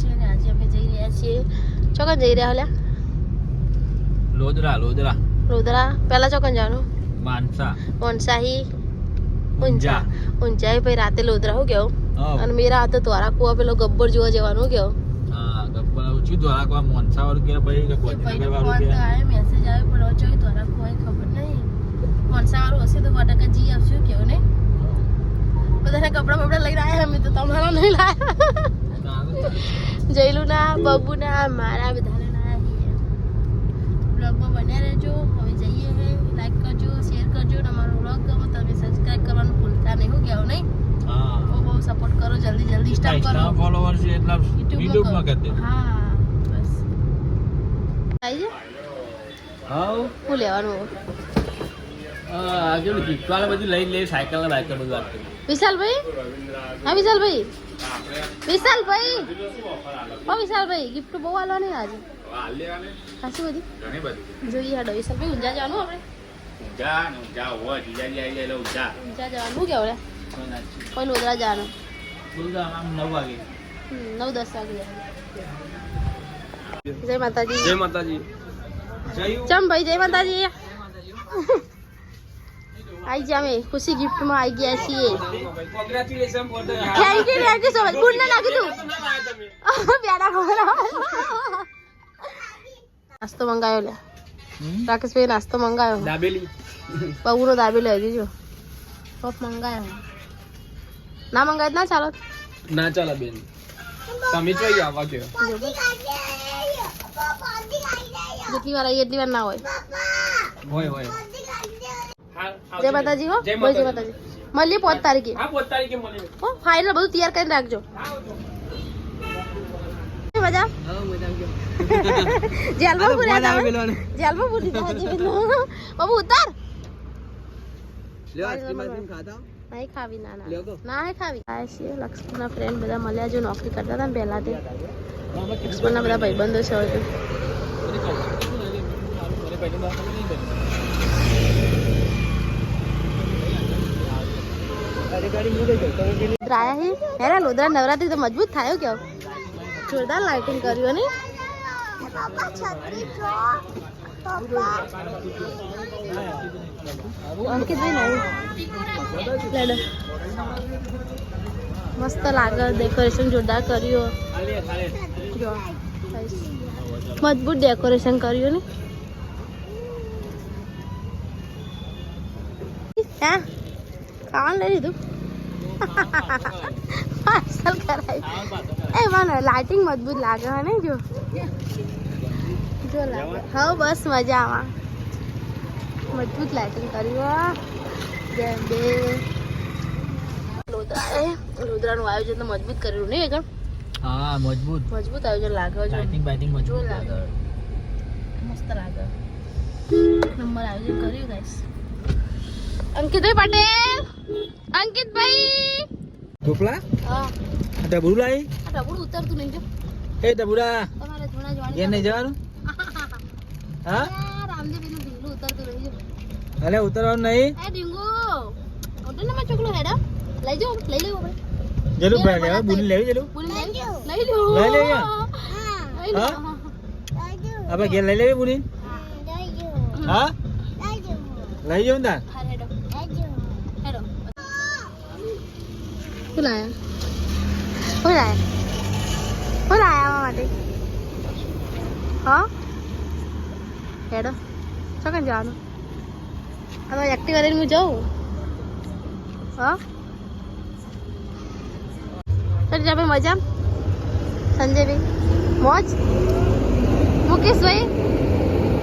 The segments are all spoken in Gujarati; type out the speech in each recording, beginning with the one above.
છે અને આજે અમે જઈ રહ્યા છીએ. ચોકન જઈ રહ્યા હલ્યા? લોદરા લોદરા. લોદરા. પહેલા ચોકન જવાનું? માનસા. મોનસાહી. ઊંઝા. ઊંઝા. એ ભાઈ રાતે લોદરા હું ગયો અને મેરા હાથે દ્વારા કુવા પેલો ગબ્બર જોવા જવાનું ગયો કેવું? હા ગબ્બર. ઓછી ધોળાકવા મોનસા વાળું કે ભાઈ કે ગોધીનગર વાળું કે તો આવ્યો મેસેજ આવ્યો પણ જોઈ તોરા કુવા ખબર નહીં. મનસા વાળું હશે તો બટાકા જી આવશું કેવું ને બધાને કપડા બપડા લઈને આવ્યા અમે તો તમારા નહીં લાયા. જયલુના બબુના મારા બધા લાયા બ્લોગમાં બન્યા રહેજો. હવે જઈએ હે. લાઈક કરજો શેર કરજો. તમારો બ્લોગ ગમે તમે સબસ્ક્રાઇબ કરવાનું ભૂલતા નહીં હું ગયા નહીં? બહુ બહુ સપોર્ટ કરો. જલ્દી જલ્દી સ્ટાર્ટ કરો. ઇન્સ્ટા ફોલોવર છે એટલે યુટ્યુબમાં કરી દે હા બસ. આવી જાય હાઉ? હું લેવાનું? આ કેવું ગિફ્ટ બધું લઈ લે સાયકલ ને બાયકલ બધું આપતું વિશાલભાઈ? હા વિશાલભાઈ? વિશાલભાઈ? હા વિશાલભાઈ ગિફ્ટ બહુ આલવાની આજે. ખાસી બધી ઘણી બધી? જોઈએ હાડો વિશાલભાઈ ઊંઝા જવાનું આપણે? ઊંઝા ઊંઝા હોય જીજાજી આવી જાય ઊંઝા ઊંઝા જવાનું. શું કેવું કોઈ લોદરા જવાનું? આમ નવ વાગે નવ દસ વાગે જય માતાજી. જય માતાજી. જય ચમ ભાઈ જય માતાજી. આઈ જા અમે ખુશી ગિફ્ટમાં આવી ગયા છીએ congratulation for the thank you thank you so much good ના નાખી તું પ્યારા ખબર નાસ્તો મંગાયો લે રાકેશભાઈ નાસ્તો મંગાયો દાબેલી પૌરો દાબી લઈ દીજો પફ મંગાયો ના મંગાય તો ના ચાલો ના ચાલે બેન તમે જોઈ આવવા કે જેટલી વાર આવીએ એટલી વાર ના હોય હોય હોય જય માતાજી હો જય બોલ જય માતાજી. માતાજી. મળીએ પાંચ તારીખે. હા પોત તારીખે મળીએ. હો ફાઇનલ બધું તૈયાર કરીને રાખજો. મજા? જેલમાં પૂર્યા હતા હવે? જેલમાં પૂરી ગયા જીવનનો. બાબુ ઉતાર. નહીં ખાવી ના ના. ના હે ખાવી. આ છીએ લક્ષ્મણના ફ્રેન્ડ બધા મળ્યા જો નોકરી કરતા હતા ને પહેલા તે. લક્ષ્મણના બધા ભાઈબંધો છે હવે તો. લોધરા આયા હે? હેરા લોધરા નવરાત્રી તો મજબૂત થાય હો કેવું જોરદાર લાઇટિંગ કર્યું ને અંકિતભાઈ નહીં લેડો મસ્ત લાગે ડેકોરેશન જોરદાર કર્યું જો મજબૂત ડેકોરેશન કર્યું ને હા? ખાવાનું લઈ લીધું? પાર્સલ કરાય એ મને લાઇટિંગ મજબૂત લાગે હે ને જો જો લાગે હા બસ મજામાં મજબૂત લાઇટિંગ કર્યું બે લોધરાનું આયોજન તો મજબૂત કર્યું નહીં હા મજબૂત મજબૂત આયોજન લાગે જો લાઇટિંગ બાઇટિંગ મજબૂત લાગે મસ્ત લાગે નંબર આયોજન કર્યું ગાઈસ અંકિતભાઈ પટેલ. અંકિતભાઈ ઢોકળા હા. લાવી આ ઢબુડું ઉતરતું નહીં જો. એ ડબુડા તમારે જૂના જવાનું એને જવાનું? હા? રામદેવનું ઢીંગલું ઉતરતું નહીં જો. અલે ઉતરવાનું નહીં? એ ઢીંગુ ઓટો ને ચોકલો હેડા. લઈ જાઓ લઈ લેવો આપણે જેલું ભાઈ લેવા બુલી લેવી જેલું? બુલી લઈ લઈ લો લઈ લેવી આ? લઈ લો હા? આપણે ઘેર લઈ લેવી બુલી હા લઈ જાઉં તાર હા હેડો હેડો શું લાયા શું લાયા શું લાયા આવા માટે હા હેડો ચોકન જવાનું હવે એક્ટિવ કરીને હું જાઉં હા તમે મજા સંજયભાઈ મોજ મુકેશભાઈ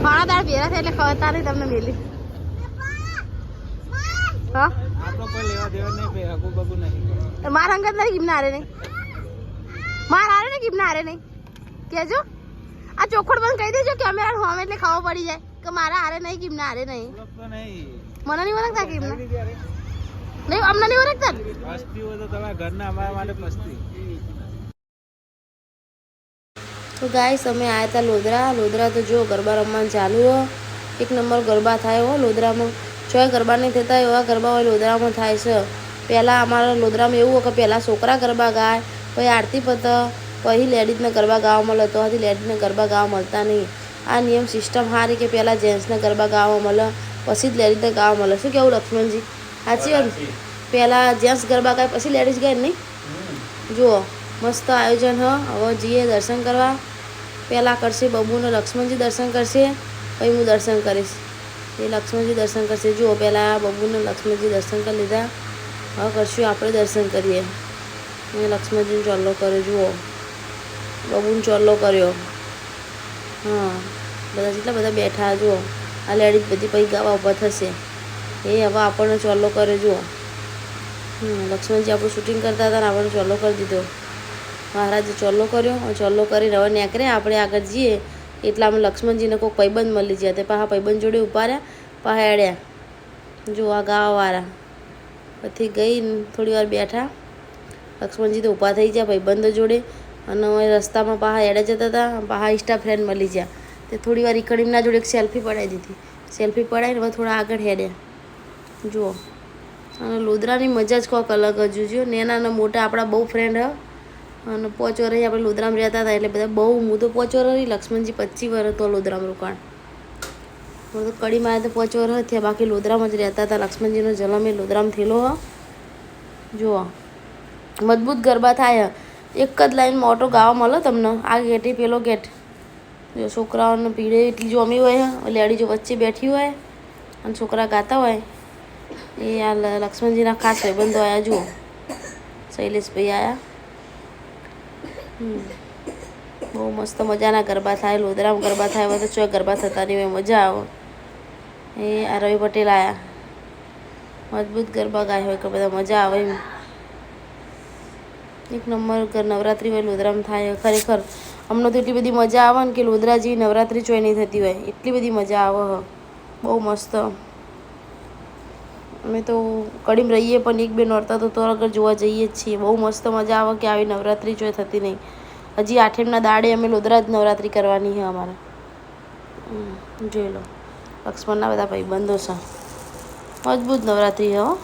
મારા દાળ ભેરા છે એટલે ખબર નહીં તમને મેલી હા કોઈ લેવા દેવા નહીં ભાઈ હગું બગું નહીં. માર અંગત નહીં ગીમના હારે નહીં. માર હારે ને ગીમના હારે નહીં. કેજો આ ચોખડ બંધ કહી દેજો કે અમે હોમ એટલે ખાવા પડી જાય. કે મારા હારે નહીં ગીમના હારે નહીં. મને નહીં ઓળખતા ગીમના નહીં અમને નહીં ઓળખતા? હોય તો તમારા ઘરના અમારા માટે મસ્તી તો ગાઈસ અમે આવ્યા હતા લોધરા. લોધરા તો જો ગરબા રમવાનું ચાલુ હો એક નંબર ગરબા થાય હો લોધરામાં. ચોય ગરબા નહીં થતા એવા ગરબા હોય લોધરામાં થાય છે. પહેલાં અમારા લોધરામાં એવું હોય કે પહેલાં છોકરા ગરબા ગાય પછી આરતી પત પછી લેડીઝને ગરબા ગાવા મળે તો હજી લેડીઝને ગરબા ગાવા મળતા નહીં. આ નિયમ સિસ્ટમ સારી કે પહેલાં જેન્ટ્સને ગરબા ગાવા મળે પછી જ લેડીઝને ગાવા મળે. શું કેવું લક્ષ્મણજી? સાચી વાત? પહેલાં જેન્ટ્સ ગરબા ગાય પછી લેડીઝ ગાય નહીં? જુઓ મસ્ત આયોજન હ. હવે જઈએ દર્શન કરવા. પહેલાં કરશે બબુને લક્ષ્મણજી દર્શન કરશે પછી હું દર્શન કરીશ. એ લક્ષ્મણજી દર્શન કરશે. જુઓ, પહેલાં બબુને લક્ષ્મણજી દર્શન કરી લીધા. હવે કરશું આપણે દર્શન કરીએ. મેં લક્ષ્મણજીને ચોલ્લો કર્યો, જુઓ. બબુને ચોલ્લો કર્યો. હા, બધા જેટલા બધા બેઠા, જુઓ. આ લેડીઝ બધી પછી ગાવા ઊભા થશે. એ હવે આપણને ચોલ્લો કર્યો જુઓ. લક્ષ્મણજી આપણું શૂટિંગ કરતા હતા ને આપણને ચોલ્લો કરી દીધો. મહારાજે ચોલ્લો કર્યો ચોલ્લો કરીને હવે નેકરે આપણે આગળ જઈએ. એટલામાં લક્ષ્મણજીને કોઈ પૈબંધ મળી ગયા તે પાછા પૈબંધ જોડે ઊભા રહ્યા પાછા એડ્યા જો ગાવાવાળા. પછી ગઈ થોડી વાર બેઠા. લક્ષ્મણજી તો ઊભા થઈ ગયા ભાઈબંધો જોડે. અને હવે રસ્તામાં પાહા એડે જતા હતા પાહા ઇન્સ્ટા ફ્રેન્ડ મળી ગયા. તે થોડી વાર ઇકડીમના જોડે એક સેલ્ફી પડાવી દીધી. સેલ્ફી પડાવીને હવે થોડા આગળ હેડ્યા. જુઓ. અને લોદરાની મજા જ કોઈક અલગ જ જો નેના અને મોટા આપણા બહુ ફ્રેન્ડ હ. અને પોચ વર્ષ આપણે લોદરામાં રહેતા હતા એટલે બધા બહુ હું તો પોચ વર્ષ રહી. લક્ષ્મણજી પચીસ વર્ષ તો લોદરામાં રોકાણ. હું તો કડીમાં તો પોચ વર્ષ થયા. બાકી લોદરામાં જ રહેતા હતા. લક્ષ્મણજીનો જન્મ એ લોદરામાં થયેલો, હ. જુઓ. મજબૂત ગરબા થાય. એક જ લાઈનમાં ઓટો ગાવા મળે તમને. આ ગેટે પેલો ગેટ. જો છોકરાઓને પીડે એટલી જોમી હોય લેડી જો વચ્ચે બેઠી હોય અને છોકરા ગાતા હોય. એ આ લક્ષ્મણજીના ખાસ ભાઈબંધો આવ્યા જુઓ. શૈલેષભાઈ આવ્યા. બહુ મસ્ત મજાના ગરબા થાય લોદરામ ગરબા થાય હવે તો ચોય ગરબા થતા નહીં મજા આવે. એ આ રવિ પટેલ આવ્યા મજબૂત ગરબા ગાય હોય કે બધા મજા આવે એમ. એક નંબર નવરાત્રિ હોય લોદરામાં થાય, ખરેખર. હમણાં તો એટલી બધી મજા આવે ને કે લોદરા જેવી નવરાત્રિ ચોય નહીં થતી હોય. એટલી બધી મજા આવે બહુ મસ્ત. અમે તો કડીમ રહીએ પણ એક બે નોરતા તો આગળ જોવા જઈએ જ છીએ. બહુ મસ્ત મજા આવે કે આવી નવરાત્રિ જોઈ થતી નહીં. હજી આઠેમના દાડે અમે લોદરા જ નવરાત્રિ કરવાની છે અમારે. જોઈ લો. લક્ષ્મણના બધા ભાઈબંધો છે. મજબૂત નવરાત્રિ હો.